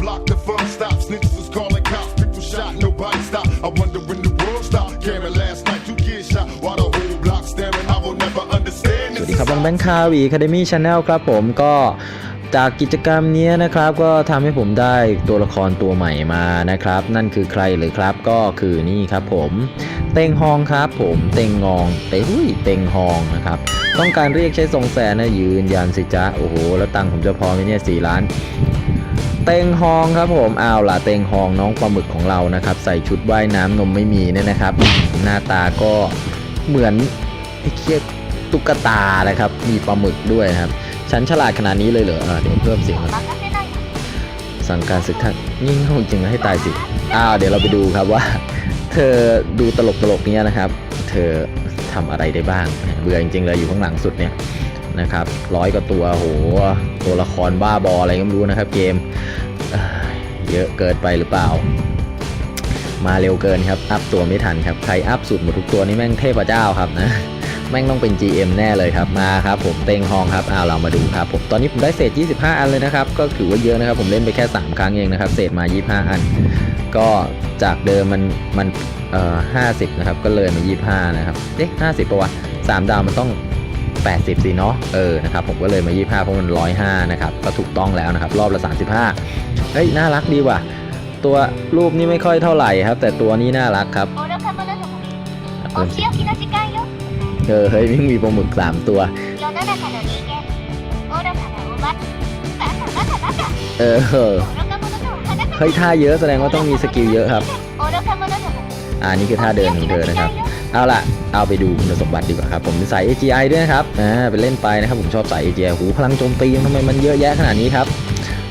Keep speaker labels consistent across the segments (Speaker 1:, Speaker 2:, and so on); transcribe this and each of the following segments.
Speaker 1: block, the fun stops. Snitches was calling cops, people shot, nobody stopped. I wonder when the world stopped. Cameron last night, two kids shot, while the whole block staring. I will never understand
Speaker 2: สวัสดีครับบองแบงค์คาวีคาเดมี่ชาแนลครับผมก็จากกิจกรรมนี้นะครับก็ทำให้ผมได้ตัวละครตัวใหม่มานะครับ นั่นคือใครหรือครับก็คือนี่ครับผม เต็งฮองครับผมเต็งงองเต้ยเต็งฮองนะครับต้องการเรียกใช้ทรงแสนนะยืนยันสิจ๊ะโอ้โหแล้วตังผมจะพอไหมเนี่ยสี่ล้าน เต็งฮองครับผมเอาล่ะเต็งฮองน้องปลาหมึกของเรานะครับ ใส่ชุดว่ายน้ำนมไม่มีเนี่ยนะครับ หน้าตาก็เหมือนไอ้เคียตุ๊กตานะครับ มีปลาหมึกด้วยครับฉันฉลาดขนาดนี้เลยเหรออเดี๋ยวเพิ่มเสียงสั่งการศึกทักยิ่งคงจริงให้ตายสิอ้าวเดี๋ยวเราไปดูครับว่า เธอดูตลกตลกเนี้ยนะครับ เธอทำอะไรได้บ้างเบื่อจริงๆเลยอยู่ข้างหลังสุดเนี่ย นะครับร้อยกว่าตัวโหตัวละครบ้าบออะไรก็ไม่รู้นะครับ เกมเยเยอะเกินไปหรือเปล่า มาเร็วเกินครับ อัพตัวไม่ทันครับ ใครอัพสุดหมดทุกตัวนี่แม่งเทพเจ้าครับนะแม่งต้องเป็น GM แน่เลยครับมาครับผมเต็งฮองครับอ้าวเรามาดูครับผมตอนนี้ผมได้เศษ 25 อันเลยนะครับก็ถือว่าเยอะนะครับผมเล่นไปแค่ 3 ครั้งเองนะครับเศษมา 25 อัน ก็จากเดิมมันมันเอ่อ50 นะครับก็เลยมา 25 นะครับเอ๊ะ50ปะวะ3ดาวมันต้อง 80สิเนาะเออนะครับผมก็เลยมา 25 เพราะมัน 105 นะครับ ก็ถูกต้องแล้วนะครับ รอบละ 35 เฮ้ย น่ารักดีว่ะ ตัวรูปนี่ไม่ค่อยเท่าไหร่ครับ แต่ตัวนี้น่ารักครับเออเฮ้ยวิ่งมีปลาหมึก 3 ตัวเออเฮ้ยท่าเยอะแสดงว่าต้องมีสกิลเยอะครับอันนี้คือท่าเดินของเธอนะครับ เอาล่ะ เอาไปดูคุณสมบัติดีกว่าครับ ผมใส่ AGI ด้วยนะครับอ่าไปเล่นไปนะครับ ผมชอบใส่ AGI หูพลังโจมตีทำไมมันเยอะแยะขนาดนี้ครับ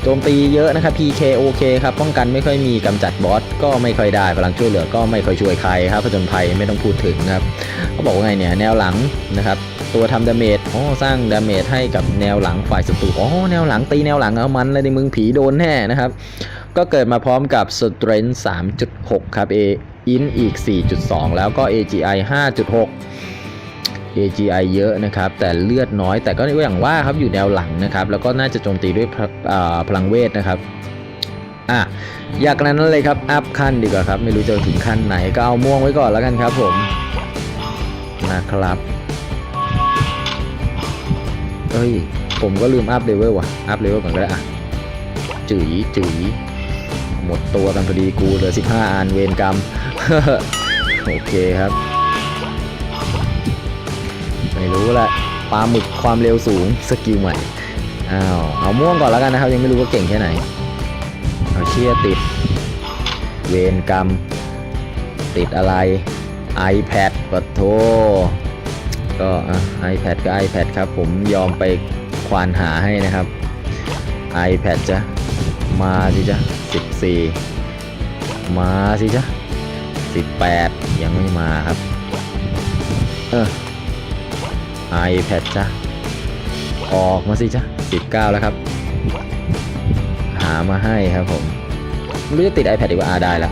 Speaker 2: โจมตีเยอะนะครับ PK โอเคครับป้องกันไม่ค่อยมีกำจัดบอสก็ไม่ค่อยได้พลังช่วยเหลือก็ไม่ค่อยช่วยใครครับผจญภัยไม่ต้องพูดถึงครับเขาบอกว่าไงเนี่ยแนวหลังนะครับตัวทำดาเมจอ๋อสร้างดาเมจให้กับแนวหลังฝ่ายศัตรูอ๋อแนวหลังตีแนวหลังเอามันเลยในมึงผีโดนแน่นะครับก็เกิดมาพร้อมกับ Strength 3.6 ครับ A In อีก 4.2 แล้วก็ AGI 5.6 AGI เยอะนะครับ แต่เลือดน้อย แต่ก็อย่างว่าครับอยู่แนวหลังนะครับ แล้วก็น่าจะโจมตีด้วยพพลังเวทนะครับอะอยากนั้นเลยครับ อัพขั้นดีกว่าครับ ไม่รู้จะถึงขั้นไหนก็เอาม่วงไว้ก่อนแล้วกันครับผมนะครับเฮ้ย ผมก็ลืมอัพเลเวลว่ะ อัพเลเวลก่อนก็ได้อะ จื๋ยจื๋ย หมดตัวกันพอดีกูเหลือ 15 อันเวรกรรม โอเคครับ ไม่รู้ละปลาหมึกความเร็วสูงสกิลใหม่ อ้าว เอาม่วงก่อนแล้วกันนะครับ ยังไม่รู้ว่าเก่งแค่ไหน เอาเชี่ยติด เวรกรรม ติดอะไร iPad ปัดโทก็ไอะ iPad ก็ iPad ครับ ผมยอมไปควานหาให้นะครับ iPad จ้ะ มาสิจ้ะ14มาสิจ้ะ18ยังไม่มาครับ เออ iPad จ้ะออกมาสิจ้ะ19แล้วครับ หามาให้ครับผมไม่รู้จะติด iPad ดีกว่าอาได้ละ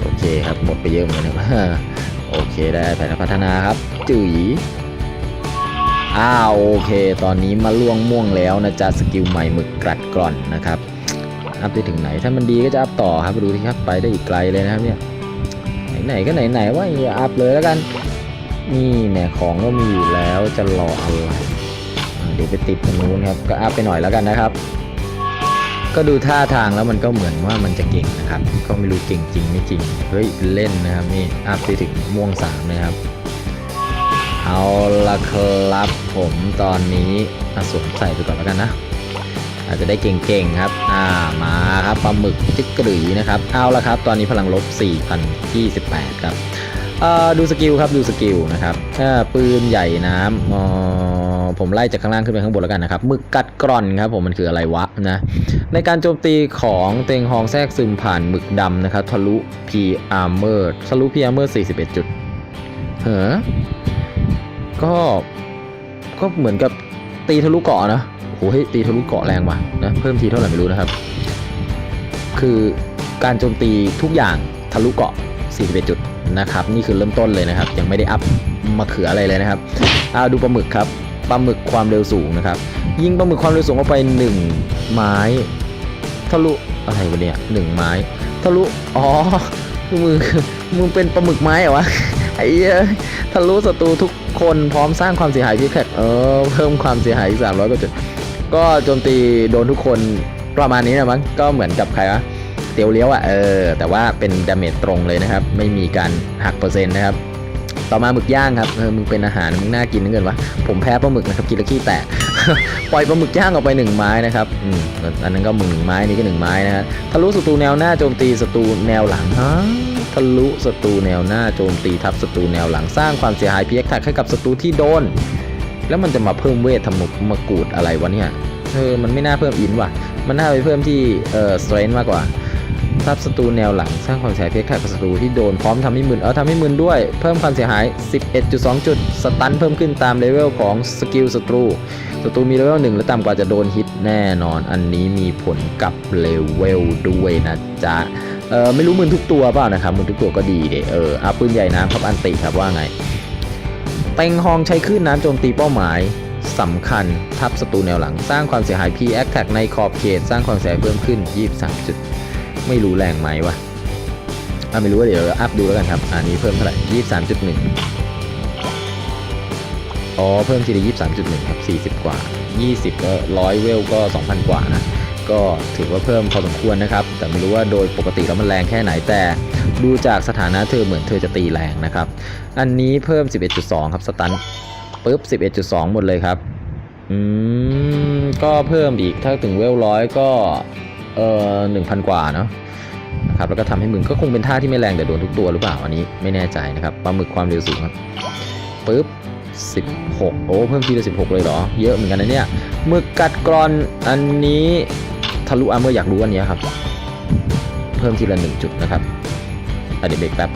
Speaker 2: โอเคครับหมดไปเยอะเหมือนกันครับโอเคได้ iPad พัฒนาครับจุ๋ยอ้าวโอเค ตอนนี้มาล่วงม่วงแล้วนะจ๊ะสกิลใหม่หมึกกรัดกร่อนนะครับ อัพได้ถึงไหน ถ้ามันดีก็จะอัพต่อครับดูที่ครับไปได้อีกไกลเลยนะครับเนี่ยไหนๆก็ไหนๆว่าอย่าอัพเลยแล้วกันนี่เนี่ยของก็มีอยู่แล้วจะรออะไรเดี๋ยวไปติดตรงนู้นครับก็อัพไปหน่อยแล้วกันนะครับ ก็ดูท่าทางแล้วมันก็เหมือนว่ามันจะเก่งนะครับก็ไม่รู้เก่งจริงไม่จริงเฮ้ยเล่นนะครับนี่อัพไปถึงม่วงสามนะครับเอาละครับผมตอนนี้อสวมใส่ไปก่อนแล้วกันนะ อาจจะได้เก่งๆครับ อ่ามาครับปลาหมึกจิกกระดือนะครับ เอาละครับ ตอนนี้พลังลบ 4,028 ครับดูสกิลครับดูสกิลนะครับอ่าปืนใหญ่น้ำผมไล่จากข้างล่างขึ้นไปข้างบนแล้วกันนะครับหมึกกัดกร่อนครับผมมันคืออะไรวะนะในการโจมตีของเต็งฮองแทรกซึมผ่านหมึกดำนะครับทะลุ P Armor ทะลุ P Armor 41 จุดเฮ้อก็ก็เหมือนกับตีทะลุเกาะนะ อ้โหเฮ้ยตีทะลุเกาะแรงว่ะนะเพิ่มทีเท่าไหร่ไม่รู้นะครับ คือการโจมตีทุกอย่างทะลุเกาะ 41 จุดนะครับนี่คือเริ่มต้นเลยนะครับ ยังไม่ได้อัพมาเขืออะไรเลยนะครับเอาดูปลาหมึกครับปลาหมึกความเร็วสูงนะครับ ยิงปลาหมึกความเร็วสูงออกไป 1 ไม้ทะลุอะไรวะเนี่ยหนึ่งไม้ทะลุอ๋อมึงมึงเป็นปลาหมึกไม้เหรอวะไอ้เหี้ยทะลุศัตรูทุกคนพร้อมสร้างความเสียหายที่แคกเออเพิ่มความเสียหายอีกสามร้อยกว่าจุด ก็โจมตีโดนทุกคนประมาณนี้นะมั้งก็เหมือนกับใครวะเตียวเลี้ยวอะ่ะเออแต่ว่าเป็นดาเมจตรงเลยนะครับ ไม่มีการหักเปอร์เซ็นต์นะครับ ต่อมาหมึกย่างครับเออมึงเป็นอาหารมึงน่ากินเหลือเกินวะผมแพ้ปลาหมึกนะครับกินแล้วขี้แตกปล่อยปลาหมึกย่างออกไปหนึ่งไม้นะครับอืมอันนั้นก็มึงหนึ่งไม้นี่ก็หนึ่งไม้นะฮะทะลุศัตรูแนวหน้าโจมตีศัตรูแนวหลังฮะทะลุศัตรูแนวหน้าโจมตีทับศัตรูแนวหลังสร้างความเสียหายเพียกแท็กให้กับศัตรูที่โดน แล้วมันจะมาเพิ่มเวททำมมากรูดอะไรวะเนี่ยเออมันไม่น่าเพิ่มอินว่ะ มันน่าไปเพิ่มที่เอ่อสเตรนมากกว่าทับศัตรูแนวหลังสร้างความเสียหายเพียกแท็กกับศัตรูที่โดนพร้อมทำให้มึนเออทำให้มึนด้วยเพิ่มความเสียหาย 11.2 จุดสตันเพิ่มขึ้นตามเลเวลของสกิลศัตรูศัตรูมีเลเวลหนึ่งและต่ำกว่าจะโดนฮิตแน่นอน อันนี้มีผลกับเลเวลด้วยนะจ๊ะเออไม่รู้มึนทุกตัวเปล่านะครับมึนทุกตัวก็ดีเดเอออาปืนใหญ่น้ำครับอันติครับว่าไง เต็งฮองใช้คลื่นน้ำโจมตีเป้าหมายสำคัญทับศัตรูแนวหลังสร้างความเสียหาย P a t t a c k ในขอบเขต สร้างความเสียหายเพิ่มขึ้น 23 จุด ไม่รู้แรงไหมวะอะไม่รู้ว่าเดี๋ยวอัพดูแล้วกันครับ อันนี้เพิ่มเท่าไหร่ 23.1 อ๋อ เพิ่มทีละ23.1 ครับ 40 กว่า 20 ก็ร้อยเวลก็ 2,000 กว่านะ ก็ถือว่าเพิ่มพอสมควรนะครับ แต่ไม่รู้ว่าโดยปกติแล้วมันแรงแค่ไหนแต่ ดูจากสถานะเธอเหมือนเธอจะตีแรงนะครับ อันนี้เพิ่ม 11.2 ครับสตันปุ๊บ 11.2 หมดเลยครับ อืม ก็เพิ่มอีกถ้าถึงเวลร้อยก็เอ่อ1,000กว่าเนาะนะครับแล้วก็ทำให้มึงก็คงเป็นท่าที่ไม่แรงแต่โดนทุกตัวหรือเปล่าอันนี้ไม่แน่ใจนะครับปลาหมึกความเร็วสูงครับปุ๊บ16 โอ้เพิ่มทีละ16 เลยเหรอ เยอะเหมือนกันนะเนี่ยหมึกกัดกรอนอันนี้ทะลุอาร์เมอร์อยากรู้อันนี้ครับ เพิ่มทีละ1จุดนะครับ เดี๋ยวเบรกแป๊บ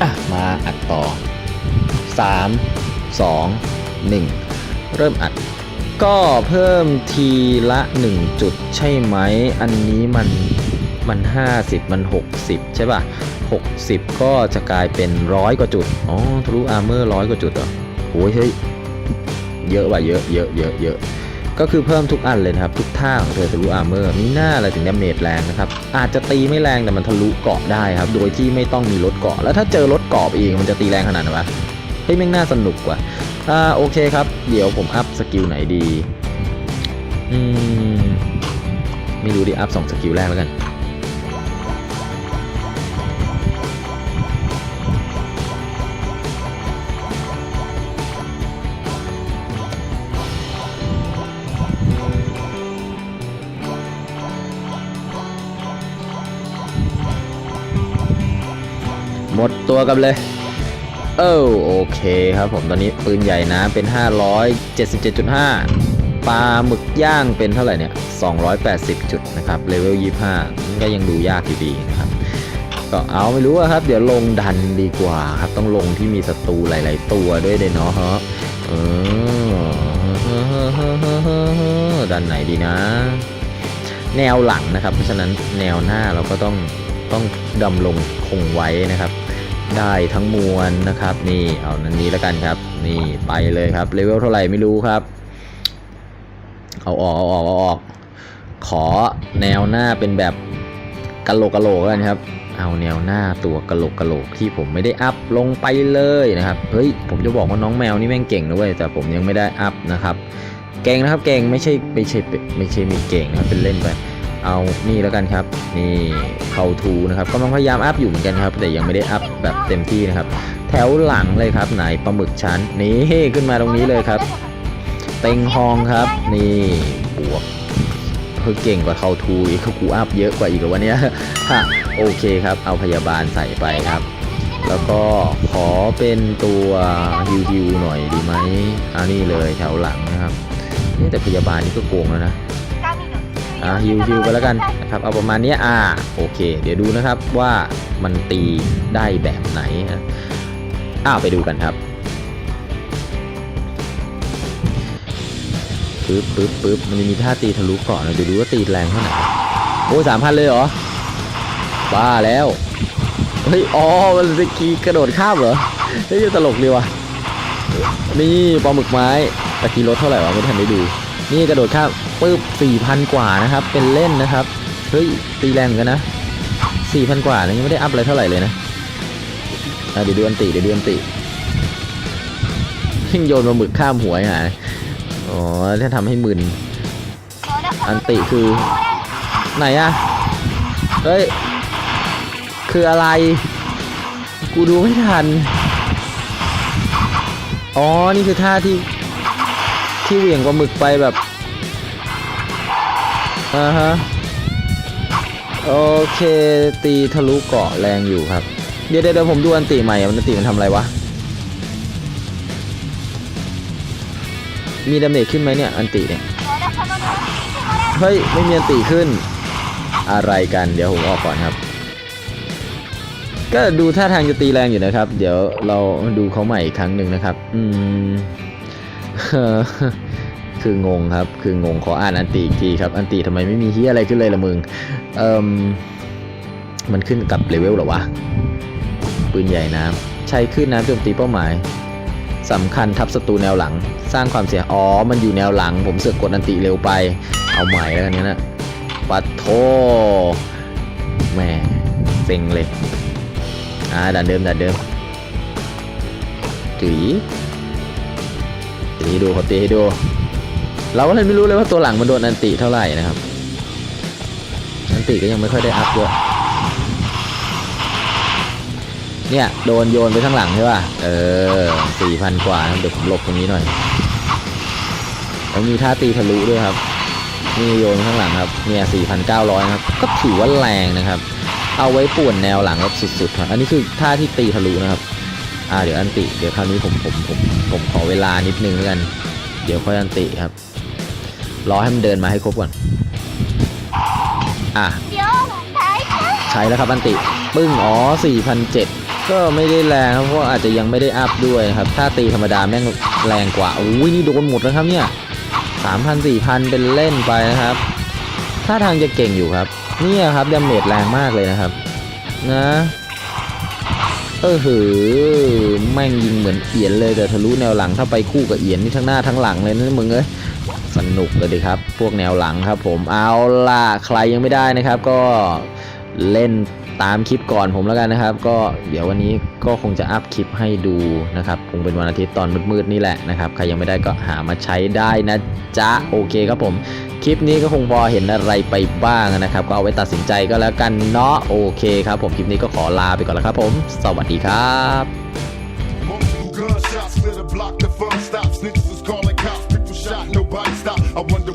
Speaker 2: อะมาอัดต่อ 3 2 1 เริ่มอัด ก็เพิ่มทีละ 1 จุดใช่ไหม อันนี้มันมัน 50 มัน 60 ใช่ป่ะ 60 ก็จะกลายเป็นร้อยกว่าจุด อ๋อทะลุอาร์เมอร์ร้อยกว่าจุดเหรอโอ้ยเฮ้ย เยอะว่ะเยอะเยอะเยอะเยอะก็คือเพิ่มทุกอันเลยนะครับ ทุกท่าของเธอทะลุอาร์เมอร์มีหน้าอะไรถึงดาเมจแรงนะครับ อาจจะตีไม่แรงแต่มันทะลุเกาะได้ครับ โดยที่ไม่ต้องมีรถเกาะ แล้วถ้าเจอรถเกาะเองมันจะตีแรงขนาดไหนวะเฮ้ยแม่งน่าสนุกว่ะอ่าโอเคครับ เดี๋ยวผมอัพสกิลไหนดี อืม ไม่รู้ดิอัพสองสกิลแรกแล้วกัน มดตัวกันเลย เออโอเคครับผมตอนนี้ปืนใหญ่นะเป็น 577.5 ปลาหมึกย่างเป็นเท่าไหร่เนี่ย 280 จุดนะครับเลเวล 25 ก็ยังดูยากอยู่ดีนะครับ ก็เอาไม่รู้อะครับ เดี๋ยวลงดันดีกว่าครับต้องลงที่มีศัตรูหลาย ๆ ตัวด้วยเดยเนาะฮะเออดันไหนดีนะ แนวหลังนะครับ เพราะฉะนั้นแนวหน้าเราก็ต้อง ต้องดำลงคงไว้นะครับ ได้ทั้งมวลนะครับ นี่เอานั้นนี้แล้วกันครับ นี่ไปเลยครับเลเวลเท่าไหร่ไม่รู้ครับ เอาออกเอาออกเอาออก ขอแนวหน้าเป็นแบบกะโหลกกะโหลกกันครับ เอาแนวหน้าตัวกะโหลกกะโหลกที่ผมไม่ได้อัพลงไปเลยนะครับเฮ้ยผมจะบอกว่าน้องแมวนี่แม่งเก่งนะเว้ยแต่ผมยังไม่ได้อัพนะครับ เก่งนะครับเก่งไม่ใช่ไม่ใช่ไม่ใช่มีเก่งนะครับเป็นเล่นไป เอานี่แล้วกันครับ นี่เข้าทูนะครับกำลังพยายามอัพอยู่เหมือนกันครับ แต่ยังไม่ได้อัพแบบเต็มที่นะครับ แถวหลังเลยครับ ไหนปลาหมึกชั้นนี่ขึ้นมาตรงนี้เลยครับ เต็งฮองครับ นี่บวกเฮ้ยเก่งกว่าเข้าทูอีกเขากูอัพเยอะกว่าอีกวันนี้ฮะโอเคครับ เอาพยาบาลใส่ไปครับแล้วก็ขอเป็นตัวฮิวฮิวหน่อยดีไหมอันนี้เลยแถวหลังนะครับ นี่แต่พยาบาลนี่ก็โกงแล้วนะ อ่าฮิวฮิวไปแล้วกันนะครับเอาประมาณนี้อ่าโอเค เดี๋ยวดูนะครับว่ามันตีได้แบบไหนนะอ้าวไปดูกันครับปึ๊บปึ๊บปึ๊บมันจะมีท่าตีทะลุเกาะนะเดี๋ยวดูว่าตีแรงเท่าไหร่โอ้สามพันเลยเหรอบ้าแล้วเฮ้ยอ๋อมันสกีกระโดดข้ามเหรอเฮ้ยตลกดีว่ะนี่ปลาหมึกไม้ตะกี้รถเท่าไหร่วะไม่ทันได้ดู นี่กระโดดข้ามปึ๊บ4,000กว่านะครับ เป็นเล่นนะครับ เฮ้ย ตีแรงกันนะ4,000กว่ายังไม่ได้อัพอะไรเท่าไหร่เลยนะเดี๋ยวดูอันติเดี๋ยวดูอันติเพิ่งโยนปลาหมึกข้ามหัวไงอ๋อถ้าทำให้มึน อันติคือ ไหนอะเฮ้ย คืออะไร กูดูไม่ทัน อ๋อ นี่คือท่าที่ ที่เหวี่ยงปลาหมึกไปแบบอ่าฮะโอเคตีทะลุเกาะแรงอยู่ครับ เดี๋ยวเดี๋ยวผมดูอันติใหม่อันติมันทำอะไรวะ มีดาเมจขึ้นไหมเนี่ยอันติเนี่ย เฮ้ย ไม่มีอันติขึ้น อะไรกันเดี๋ยวผมออกก่อนครับ ก็ดูท่าทางจะตีแรงอยู่นะครับ เดี๋ยวเราดูเขาใหม่อีกครั้งหนึ่งนะครับ อืม คืองงครับ คืองงขออ่านอันติอีกทีครับ อันติทำไมไม่มีเฮียอะไรขึ้นเลยละมึง เอ่มมันขึ้นกับเลเวลหรอวะ ปืนใหญ่น้ำใช้ขึ้นน้ำโจมตีเป้าหมายสำคัญทับศัตรูแนวหลัง สร้างความเสียอ๋อ มันอยู่แนวหลัง ผมเสือกกดอันติเร็วไป เอาใหม่แล้วกันเนี้ยนะปัดโทแม่เซ็งเลย อ่าด่านเดิมด่านเดิมจี ตีให้ดูเขาตีให้ดู เราก็เลยไม่รู้เลยว่าตัวหลังมันโดนอันติเท่าไหร่นะครับ อันติก็ยังไม่ค่อยได้อัพเยอะ เนี่ยโดนโยนไปข้างหลังใช่ป่ะ เออสี่พันกว่านะเดี๋ยวผมหลบตรงนี้หน่อยแล้วมีท่าตีทะลุด้วยครับนี่โยนข้างหลังครับเนี่ย4,900นะครับ ก็ถือว่าแรงนะครับ เอาไว้ป่วนแนวหลังแบบสุดๆครับอันนี้คือท่าที่ตีทะลุนะครับ อ่าเดี๋ยวอันติเดี๋ยวคราวนี้ผมผมผมผมขอเวลานิดนึงแล้วกัน เดี๋ยวค่อยอันติครับ รอให้มันเดินมาให้ครบก่อน อะใช้แล้วครับอันติ ปึ้งอ๋อ4,007ก็ไม่ได้แรงครับเพราะอาจจะยังไม่ได้อัพด้วยนะครับ ถ้าตีธรรมดาแม่งแรงกว่าอุ้ยนี่โดนหมดแล้วครับเนี่ยสามพันสี่พันเป็นเล่นไปนะครับท่าทางจะเก่งอยู่ครับเนี่ยครับดาเมจแรงมากเลยนะครับ นะ เออเหอแม่งยิงเหมือนเอียนเลยแต่ทะลุแนวหลังถ้าไปคู่กับเอียนนี่ทั้งหน้าทั้งหลังเลยนะมึงเอ้ยสนุกเลยดิครับ พวกแนวหลังครับผมเอาล่ะใครยังไม่ได้นะครับก็เล่น ตามคลิปก่อนผมแล้วกันนะครับ ก็เดี๋ยววันนี้ก็คงจะอัพคลิปให้ดูนะครับคงเป็นวันอาทิตย์ตอนมืดๆนี่แหละนะครับใครยังไม่ได้ก็หามาใช้ได้นะจ๊ะโอเคครับผมคลิปนี้ก็คงพอเห็นอะไรไปบ้างนะครับ ก็เอาไว้ตัดสินใจก็แล้วกันเนาะโอเคครับผมคลิปนี้ก็ขอลาไปก่อนแล้วครับผม สวัสดีครับ
Speaker 1: gunshots lit a block, the fun stops. Niggas was calling cops, people shot, nobody stopped. I wonder